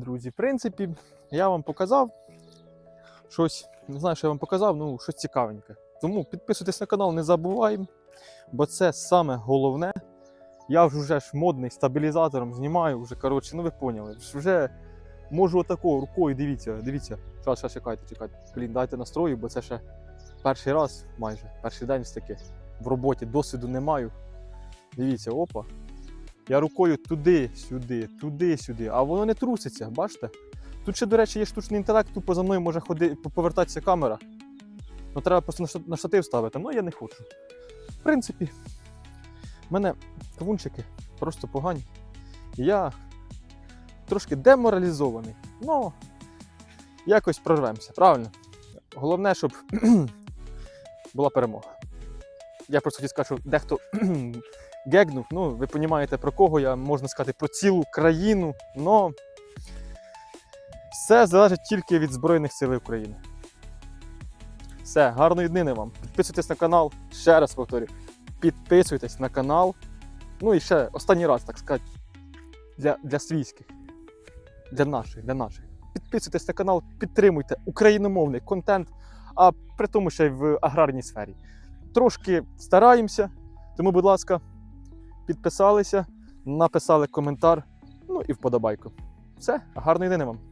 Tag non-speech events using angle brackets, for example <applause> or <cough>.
Друзі, в принципі, я вам показав щось, не знаю, що я вам показав, ну щось цікавеньке. Тому підписуйтесь на канал, не забуваємо, бо це саме головне. Я вже ж модний стабілізатором знімаю, вже коротше, ну ви поняли. Вже можу отако рукою, дивіться, дивіться. Зараз, зараз, чекайте, чекайте. Блін, дайте настрою, бо це ще перший раз майже, перший день все таки в роботі, досвіду не маю. Дивіться, опа. Я рукою туди-сюди, туди-сюди, а воно не труситься, бачите? Тут ще, до речі, є штучний інтелект, тупо за мною може ходи, повертатися камера. Ну, треба просто на штатив ставити, ну я не хочу. В принципі, в мене кавунчики просто погані. Я трошки деморалізований. Ну, якось прорвемося, правильно? Головне, щоб <clears throat> була перемога. Я просто хотів сказати, що дехто <clears throat> гегнув. Ну, ви розумієте, про кого я можна сказати про цілу країну. Но все залежить тільки від Збройних сил України. Все, гарної днини вам. Підписуйтесь на канал. Ще раз повторю. Підписуйтесь на канал. Ну і ще останній раз, так сказати, для, для свійських, для наших, для наших. Підписуйтесь на канал, підтримуйте україномовний контент, а при тому ще й в аграрній сфері. Трошки стараємося, тому, будь ласка, підписалися, написали коментар, ну і вподобайку. Все, гарної дни вам!